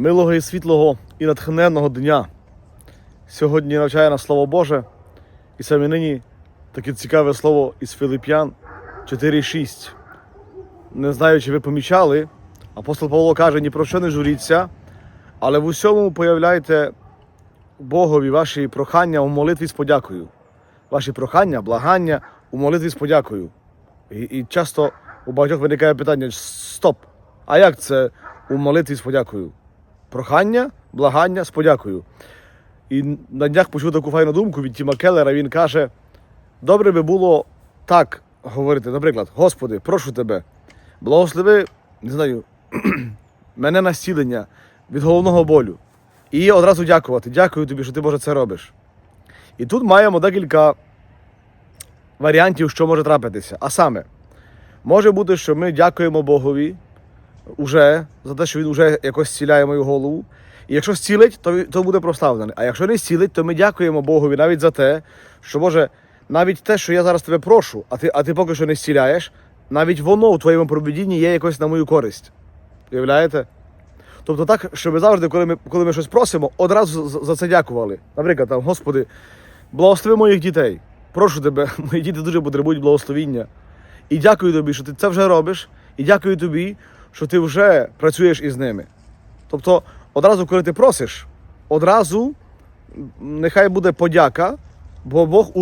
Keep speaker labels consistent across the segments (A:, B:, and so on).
A: Бажаю світлого і натхненного дня. Сьогодні навчає нас Слово Боже, і саме нині таке цікаве слово із Филип'ян 4.6. Не знаю, чи ви помічали, апостол Павло каже, ні про що не журіться, але в усьому появляйте Богові ваші прохання у молитві з подякою. Ваші прохання, благання у молитві з подякою. І, і часто у багатьох виникає питання: стоп! А як це у молитві з подякою? Прохання, благання з подякою. І на днях почув таку файну думку від Тіма Келлера. Він каже: добре би було так говорити, наприклад, Господи, прошу тебе, благослови, не знаю, мене на зцілення від головного болю. І одразу дякувати. Дякую тобі, що ти Боже це робиш. І тут маємо декілька варіантів, що може трапитися. А саме, може бути, що ми дякуємо Богові уже за те, що він вже якось зціляє мою голову. І якщо зцілить, то, то буде прославлений. А якщо не зцілить, то ми дякуємо Богові навіть за те, що Боже, навіть те, що я зараз тебе прошу, а ти, а ти поки що не зціляєш, навіть воно у твоєму проведінні є якось на мою користь. Уявляєте? Тобто так, щоб завжди, коли ми, коли ми щось просимо, одразу за це дякували. Наприклад, там, Господи, благослови моїх дітей. Прошу тебе, мої діти дуже потребують благословіння. І дякую тобі, що ти це вже робиш, і дякую тобі, що ти вже працюєш із ними. Тобто, одразу, коли ти просиш, одразу нехай буде подяка, бо Бог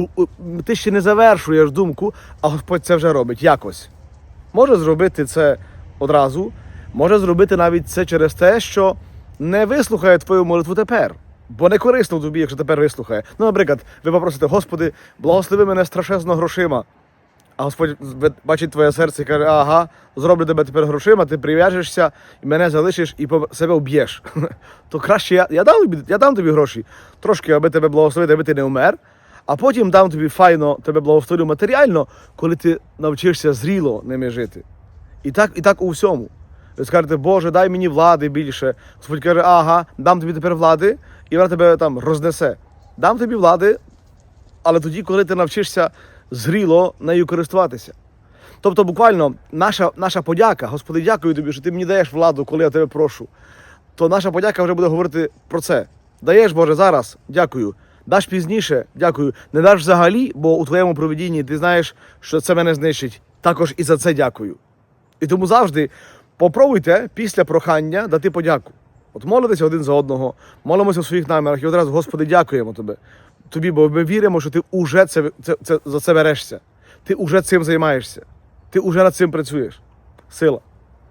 A: ти ще не завершуєш думку, а Господь це вже робить якось. Може зробити це одразу, може зробити навіть це через те, що не вислухає твою молитву тепер. Бо не корисно тобі, якщо тепер вислухає. Ну, наприклад, ви попросите, Господи, благослови мене страшезно грошима. А Господь бачить твоє серце і каже, ага, зроблю тебе тепер грошима, ти прив'яжешся і мене залишиш і себе вб'єш. То краще я, я, дам, тобі- я дам тобі гроші, трошки, аби тебе благословити, аби ти не вмер, а потім дам тобі файно, тебе благословлю матеріально, коли ти навчишся зріло ними жити. І так, і так у всьому. Ви скажете, Боже, дай мені влади більше. Господь каже, ага, дам тобі тепер влади, і вона тебе там рознесе. Дам тобі влади, але тоді, коли ти навчишся зріло нею користуватися. Тобто, буквально, наша, наша подяка, Господи, дякую тобі, що ти мені даєш владу, коли я тебе прошу. То наша подяка вже буде говорити про це. Даєш, Боже, зараз, дякую. Даш пізніше, дякую. Не даш взагалі, бо у твоєму проведінні ти знаєш, що це мене знищить. Також і за це дякую. І тому завжди попробуйте після прохання дати подяку. От молитеся один за одного, молимося в своїх намірах і одразу, Господи, дякуємо Тобі. Тобі, бо ми віримо, що ти уже це, це, це, за це берешся. Ти уже цим займаєшся. Ти уже над цим працюєш. Сила.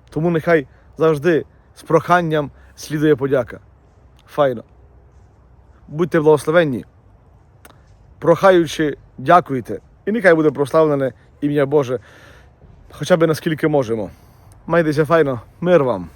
A: Тому нехай завжди з проханням слідує подяка. Файно. Будьте благословенні. Прохаючи, дякуйте. І нехай буде прославлене ім'я Боже, хоча б наскільки можемо. Майтеся файно, мир вам.